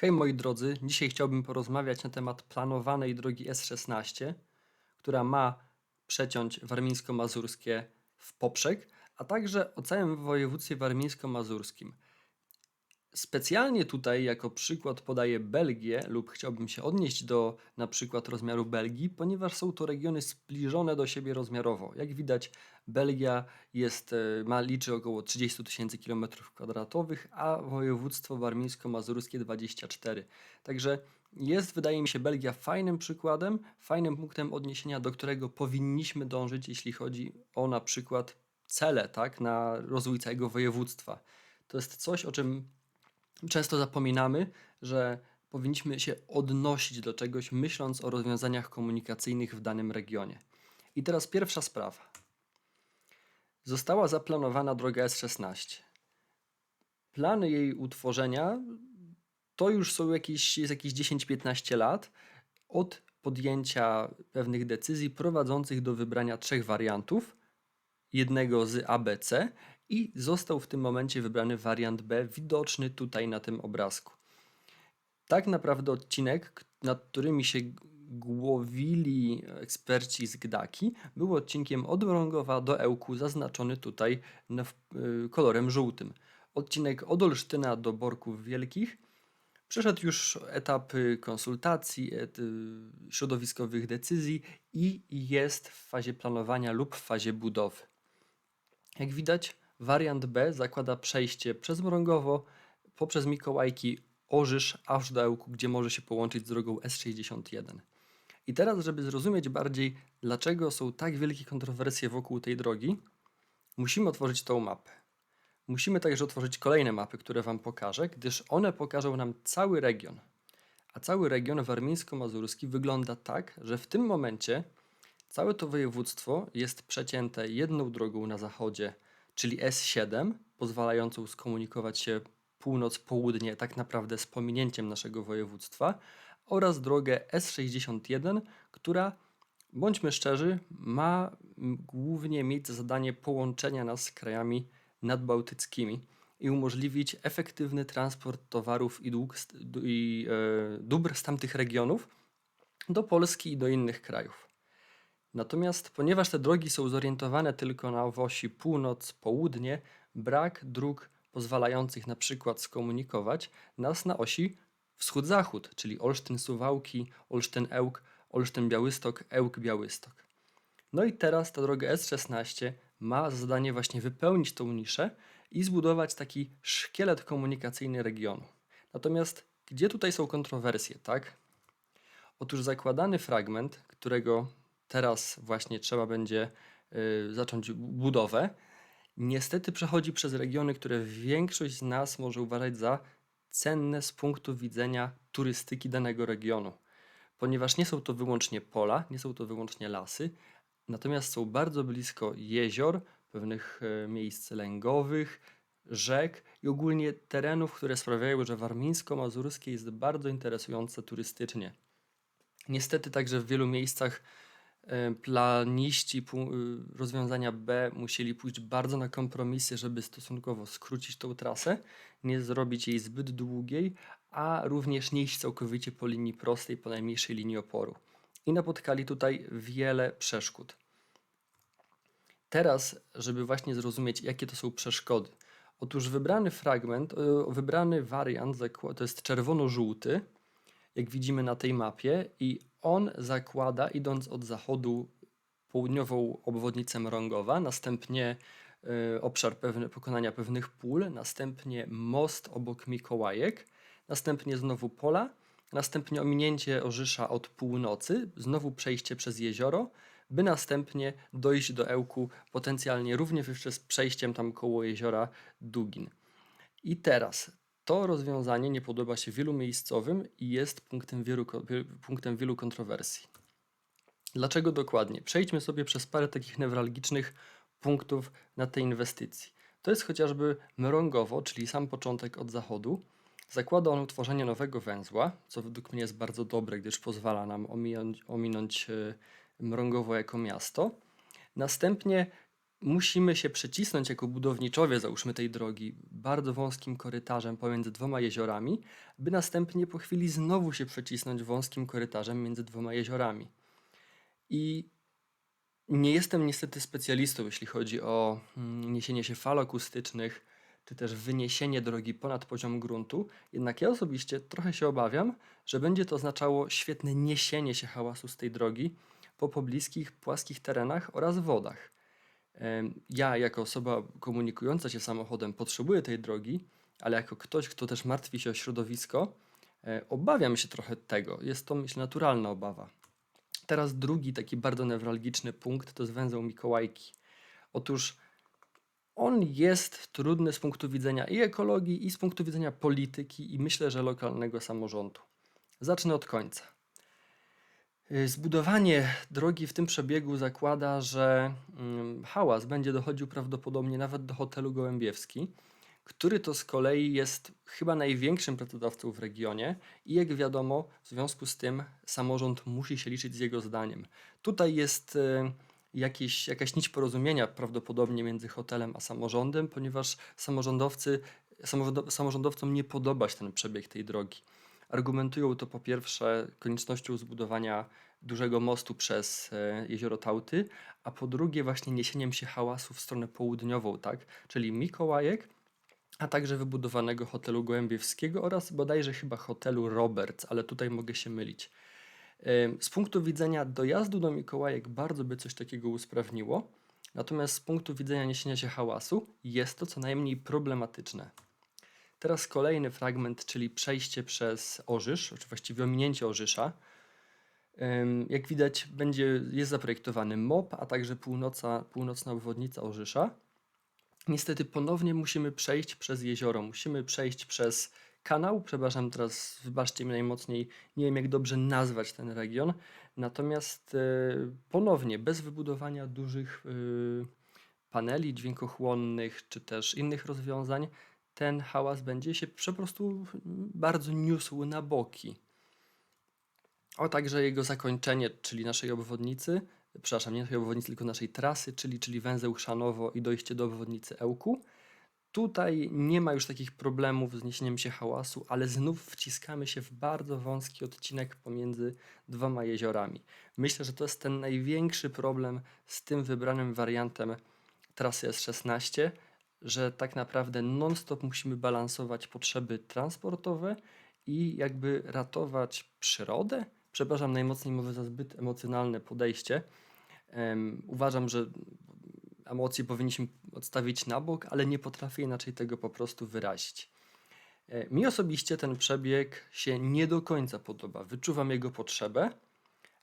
Hej moi drodzy, dzisiaj chciałbym porozmawiać na temat planowanej drogi S16, która ma przeciąć warmińsko-mazurskie w poprzek, a także o całym województwie warmińsko-mazurskim. Specjalnie tutaj jako przykład podaję Belgię lub chciałbym się odnieść do na przykład rozmiaru Belgii, ponieważ są to regiony zbliżone do siebie rozmiarowo. Jak widać, Belgia jest, e, ma, liczy około 30 tysięcy km2, a województwo warmińsko-mazurskie 24. Także jest, wydaje mi się, Belgia fajnym przykładem, fajnym punktem odniesienia, do którego powinniśmy dążyć, jeśli chodzi o na przykład cele tak, na rozwój całego województwa. To jest coś, o czym często zapominamy, że powinniśmy się odnosić do czegoś, myśląc o rozwiązaniach komunikacyjnych w danym regionie. I teraz pierwsza sprawa. Została zaplanowana droga S16. Plany jej utworzenia to już są jakieś, jakieś 10-15 lat od podjęcia pewnych decyzji prowadzących do wybrania trzech wariantów, jednego z ABC i został w tym momencie wybrany wariant B, widoczny tutaj na tym obrazku. Tak naprawdę odcinek, nad którymi się głowili eksperci z Gdaki, był odcinkiem od Mrągowa do Ełku, zaznaczony tutaj y, kolorem żółtym. Odcinek od Olsztyna do Borków Wielkich przeszedł już etapy konsultacji, y, środowiskowych decyzji i jest w fazie planowania lub w fazie budowy. Jak widać, wariant B zakłada przejście przez Mrągowo, poprzez Mikołajki, Orzysz, aż do Ełku, gdzie może się połączyć z drogą S61. I teraz, żeby zrozumieć bardziej, dlaczego są tak wielkie kontrowersje wokół tej drogi, musimy otworzyć tą mapę. Musimy także otworzyć kolejne mapy, które Wam pokażę, gdyż one pokażą nam cały region. A cały region warmińsko-mazurski wygląda tak, że w tym momencie Całe to województwo jest przecięte jedną drogą na zachodzie, czyli S7, pozwalającą skomunikować się północ-południe tak naprawdę z pominięciem naszego województwa, oraz drogę S61, która, bądźmy szczerzy, ma głównie mieć za zadanie połączenia nas z krajami nadbałtyckimi i umożliwić efektywny transport towarów i, dług, i e, dóbr z tamtych regionów do Polski i do innych krajów. Natomiast ponieważ te drogi są zorientowane tylko na osi północ-południe, brak dróg pozwalających na przykład skomunikować nas na osi wschód-zachód, czyli Olsztyn-Suwałki, Olsztyn-Ełk, Olsztyn-Białystok, Ełk-Białystok. No i teraz ta droga S16 ma za zadanie właśnie wypełnić tą niszę i zbudować taki szkielet komunikacyjny regionu. Natomiast gdzie tutaj są kontrowersje, tak? Otóż zakładany fragment, którego teraz właśnie trzeba będzie y, zacząć bu- budowę, niestety przechodzi przez regiony, które większość z nas może uważać za cenne z punktu widzenia turystyki danego regionu, ponieważ nie są to wyłącznie pola, nie są to wyłącznie lasy, natomiast są bardzo blisko jezior, pewnych e, miejsc lęgowych, rzek i ogólnie terenów, które sprawiają, że warmińsko-mazurskie jest bardzo interesujące turystycznie. Niestety także w wielu miejscach planiści pu- y, rozwiązania B musieli pójść bardzo na kompromisy, żeby stosunkowo skrócić tą trasę, nie zrobić jej zbyt długiej, a również nie iść całkowicie po linii prostej, po najmniejszej linii oporu. I napotkali tutaj wiele przeszkód. Teraz, żeby właśnie zrozumieć, jakie to są przeszkody. Otóż wybrany fragment, e, wybrany wariant to jest czerwono-żółty, jak widzimy na tej mapie, i on zakłada, idąc od zachodu, południową obwodnicę Mrągowa, następnie y, obszar pewne, pokonania pewnych pól, następnie most obok Mikołajek, następnie znowu pola, następnie ominięcie Orzysza od północy, znowu przejście przez jezioro, by następnie dojść do Ełku, potencjalnie również jeszcze z przejściem tam koło jeziora Dugin. I teraz to rozwiązanie nie podoba się wielu miejscowym i jest punktem wielu, punktem wielu kontrowersji. Dlaczego dokładnie? Przejdźmy sobie przez parę takich newralgicznych punktów na tej inwestycji. To jest chociażby Mrągowo, czyli sam początek od zachodu. Zakłada on utworzenie nowego węzła, co według mnie jest bardzo dobre, gdyż pozwala nam ominąć, ominąć e, Mrągowo jako miasto. Następnie musimy się przecisnąć jako budowniczowie, załóżmy tej drogi, bardzo wąskim korytarzem pomiędzy dwoma jeziorami, by następnie po chwili znowu się przecisnąć wąskim korytarzem między dwoma jeziorami. I nie jestem niestety specjalistą, jeśli chodzi o mm, niesienie się fal akustycznych, czy też wyniesienie drogi ponad poziom gruntu, jednak ja osobiście trochę się obawiam, że będzie to oznaczało świetne niesienie się hałasu z tej drogi po pobliskich, płaskich terenach oraz wodach. Ja, jako osoba komunikująca się samochodem, potrzebuję tej drogi, ale jako ktoś, kto też martwi się o środowisko, e, obawiam się trochę tego. Jest to, myślę, naturalna obawa. Teraz drugi taki bardzo newralgiczny punkt to jest węzeł Mikołajki. Otóż on jest trudny z punktu widzenia i ekologii, i z punktu widzenia polityki, i myślę, że lokalnego samorządu. Zacznę od końca. Y, Zbudowanie drogi w tym przebiegu zakłada, że mm, hałas będzie dochodził prawdopodobnie nawet do hotelu Gołębiewski, który to z kolei jest chyba największym pracodawcą w regionie i jak wiadomo, w związku z tym samorząd musi się liczyć z jego zdaniem. Tutaj jest y, jakieś, jakaś nić porozumienia prawdopodobnie między hotelem a samorządem, ponieważ samorządowcy, samorządo- samorządowcom nie podoba się ten przebieg tej drogi. Argumentują to po pierwsze koniecznością zbudowania dużego mostu przez e, jezioro Tałty, a po drugie właśnie niesieniem się hałasu w stronę południową, tak? Czyli Mikołajek, a także wybudowanego hotelu Gołębiewskiego oraz bodajże chyba hotelu Roberts, ale tutaj mogę się mylić. Em, Z punktu widzenia dojazdu do Mikołajek bardzo by coś takiego usprawniło, natomiast z punktu widzenia niesienia się hałasu jest to co najmniej problematyczne. Teraz kolejny fragment, czyli przejście przez Orzysz, czy właściwie ominięcie Orzysza. Jak widać, będzie, jest zaprojektowany MOP, a także północa, północna obwodnica Orzysza. Niestety ponownie musimy przejść przez jezioro, musimy przejść przez kanał. Przepraszam, teraz wybaczcie mi najmocniej, nie wiem jak dobrze nazwać ten region. Natomiast e, ponownie, bez wybudowania dużych e, paneli dźwiękochłonnych czy też innych rozwiązań, ten hałas będzie się po prostu bardzo niósł na boki. O także jego zakończenie, czyli naszej obwodnicy, przepraszam, nie naszej obwodnicy, tylko naszej trasy, czyli, czyli węzeł Chrzanowo i dojście do obwodnicy Ełku. Tutaj nie ma już takich problemów z niesieniem się hałasu, ale znów wciskamy się w bardzo wąski odcinek pomiędzy dwoma jeziorami. Myślę, że to jest ten największy problem z tym wybranym wariantem trasy S16, że tak naprawdę non-stop musimy balansować potrzeby transportowe i jakby ratować przyrodę. Przepraszam najmocniej, mówię za zbyt emocjonalne podejście. Em, uważam, że emocje powinniśmy odstawić na bok, ale nie potrafię inaczej tego po prostu wyrazić. E, Mi osobiście ten przebieg się nie do końca podoba. Wyczuwam jego potrzebę,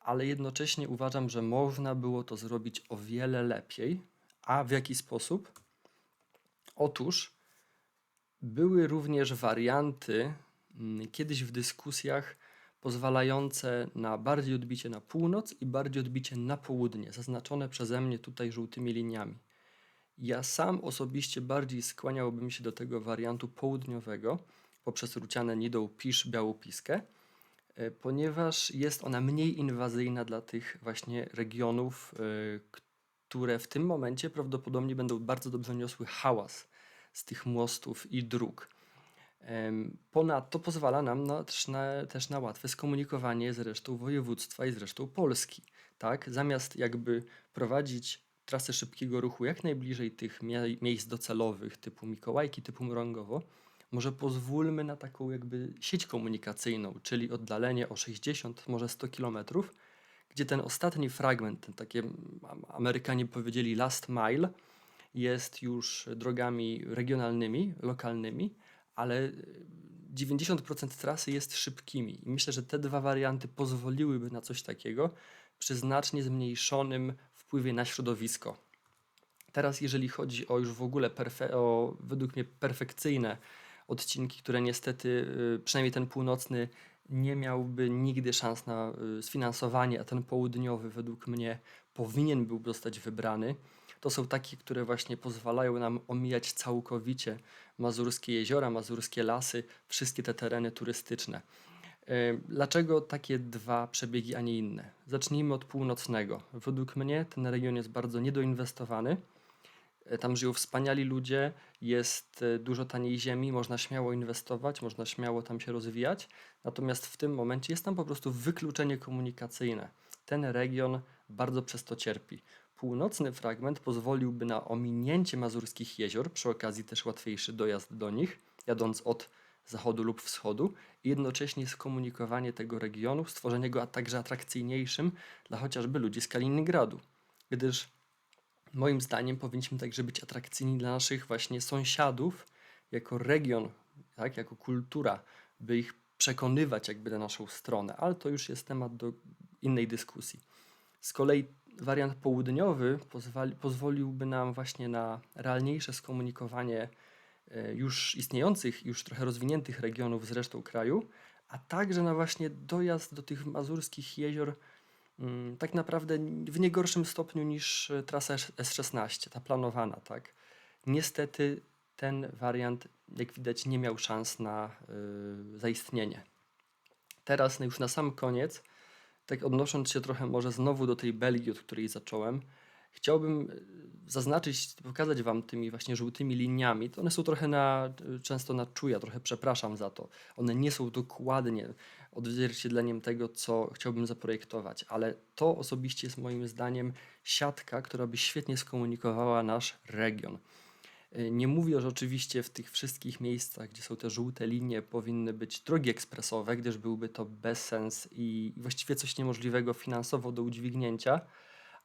ale jednocześnie uważam, że można było to zrobić o wiele lepiej. A w jaki sposób? Otóż były również warianty mm, kiedyś w dyskusjach pozwalające na bardziej odbicie na północ i bardziej odbicie na południe, zaznaczone przeze mnie tutaj żółtymi liniami. Ja sam osobiście bardziej skłaniałbym się do tego wariantu południowego poprzez Ruciane Nidą Pisz Białopiskę, e, ponieważ jest ona mniej inwazyjna dla tych właśnie regionów, e, które w tym momencie prawdopodobnie będą bardzo dobrze niosły hałas z tych mostów i dróg. Ponadto pozwala nam na, też, na, też na łatwe skomunikowanie z resztą województwa i z resztą Polski. Tak? Zamiast jakby prowadzić trasę szybkiego ruchu jak najbliżej tych mie- miejsc docelowych typu Mikołajki, typu Mrągowo, może pozwólmy na taką jakby sieć komunikacyjną, czyli oddalenie o 60, może 100 kilometrów, gdzie ten ostatni fragment, ten takie Am- Amerykanie powiedzieli last mile, jest już drogami regionalnymi, lokalnymi, ale y, 90% trasy jest szybkimi. I myślę, że te dwa warianty pozwoliłyby na coś takiego przy znacznie zmniejszonym wpływie na środowisko. Teraz, jeżeli chodzi o już w ogóle o według mnie perfekcyjne odcinki, które niestety, y, przynajmniej ten północny, nie miałby nigdy szans na y, sfinansowanie, a ten południowy według mnie powinien był zostać wybrany. To są takie, które właśnie pozwalają nam omijać całkowicie mazurskie jeziora, mazurskie lasy, wszystkie te tereny turystyczne. Y, Dlaczego takie dwa przebiegi, a nie inne? Zacznijmy od północnego. Według mnie ten region jest bardzo niedoinwestowany Tam żyją wspaniali ludzie, jest e, dużo taniej ziemi, można śmiało inwestować, można śmiało tam się rozwijać. Natomiast w tym momencie jest tam po prostu wykluczenie komunikacyjne. Ten region bardzo przez to cierpi. Północny fragment pozwoliłby na ominięcie mazurskich jezior, przy okazji też łatwiejszy dojazd do nich, jadąc od zachodu lub wschodu, i jednocześnie skomunikowanie tego regionu, stworzenie go a także atrakcyjniejszym dla chociażby ludzi z Kaliningradu. Gdyż moim zdaniem powinniśmy także być atrakcyjni dla naszych właśnie sąsiadów, jako region, tak, jako kultura, by ich przekonywać jakby na naszą stronę, ale to już jest temat do innej dyskusji. Z kolei wariant południowy pozwali, pozwoliłby nam właśnie na realniejsze skomunikowanie e, już istniejących, już trochę rozwiniętych regionów z resztą kraju, a także na właśnie dojazd do tych mazurskich jezior tak naprawdę w nie gorszym stopniu niż e, trasa S- S16, ta planowana, tak. Niestety ten wariant, jak widać, nie miał szans na y, zaistnienie. Teraz no już na sam koniec, tak odnosząc się trochę może znowu do tej Belgii, od której zacząłem, chciałbym y, zaznaczyć, pokazać Wam tymi właśnie żółtymi liniami. To one są trochę na, y, często na czuja, trochę przepraszam za to. One nie są dokładnie odzwierciedleniem tego, co chciałbym zaprojektować, ale to osobiście jest moim zdaniem siatka, która by świetnie skomunikowała nasz region. Y, Nie mówię, że oczywiście w tych wszystkich miejscach, gdzie są te żółte linie, powinny być drogi ekspresowe, gdyż byłby to bezsens i właściwie coś niemożliwego finansowo do udźwignięcia,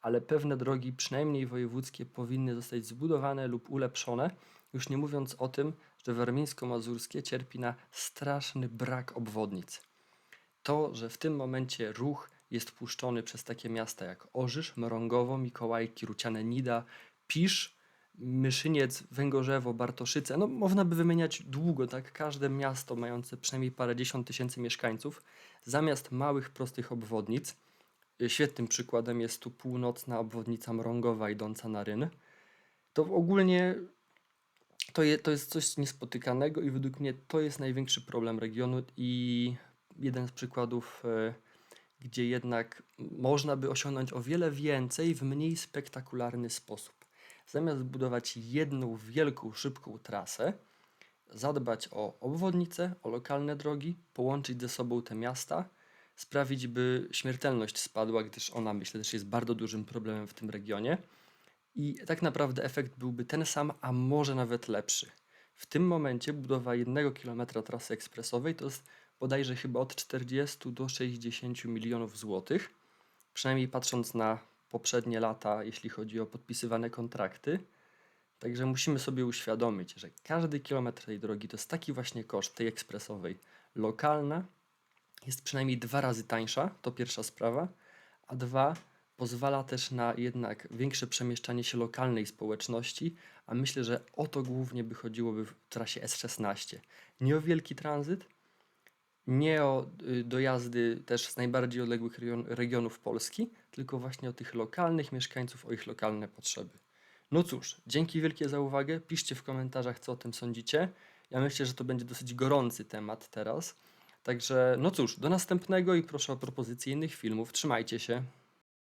ale pewne drogi, przynajmniej wojewódzkie, powinny zostać zbudowane lub ulepszone, już nie mówiąc o tym, że warmińsko-mazurskie cierpi na straszny brak obwodnic. To, że w tym momencie ruch jest puszczony przez takie miasta jak Orzysz, Mrągowo, Mikołajki, Ruciane Nida, Pisz, Myszyniec, Węgorzewo, Bartoszyce. No, można by wymieniać długo, tak? Każde miasto mające przynajmniej parędziesiąt tysięcy mieszkańców, zamiast małych, prostych obwodnic. Świetnym przykładem jest tu północna obwodnica Mrągowa idąca na Ryn. To ogólnie to, je, to jest coś niespotykanego i według mnie to jest największy problem regionu i jeden z przykładów, e, gdzie jednak można by osiągnąć o wiele więcej w mniej spektakularny sposób. Zamiast budować jedną wielką, szybką trasę, zadbać o obwodnice, o lokalne drogi, połączyć ze sobą te miasta, sprawić, by śmiertelność spadła, gdyż ona myślę też jest bardzo dużym problemem w tym regionie. I tak naprawdę efekt byłby ten sam, a może nawet lepszy. W tym momencie budowa jednego kilometra trasy ekspresowej to jest bodajże chyba od 40 do 60 milionów złotych. Przynajmniej patrząc na poprzednie lata, jeśli chodzi o podpisywane kontrakty. Także musimy sobie uświadomić, że każdy kilometr tej drogi to jest taki właśnie koszt tej ekspresowej. Lokalna jest przynajmniej dwa razy tańsza, to pierwsza sprawa, a dwa pozwala też na jednak większe przemieszczanie się lokalnej społeczności, a myślę, że o to głównie by chodziłoby w trasie S16. Nie o wielki tranzyt, nie o y, dojazdy też z najbardziej odległych region, regionów Polski, tylko właśnie o tych lokalnych mieszkańców, o ich lokalne potrzeby. No cóż, dzięki wielkie za uwagę. Piszcie w komentarzach, co o tym sądzicie. Ja myślę, że to będzie dosyć gorący temat teraz. Także, no cóż, do następnego i proszę o propozycje innych filmów. Trzymajcie się.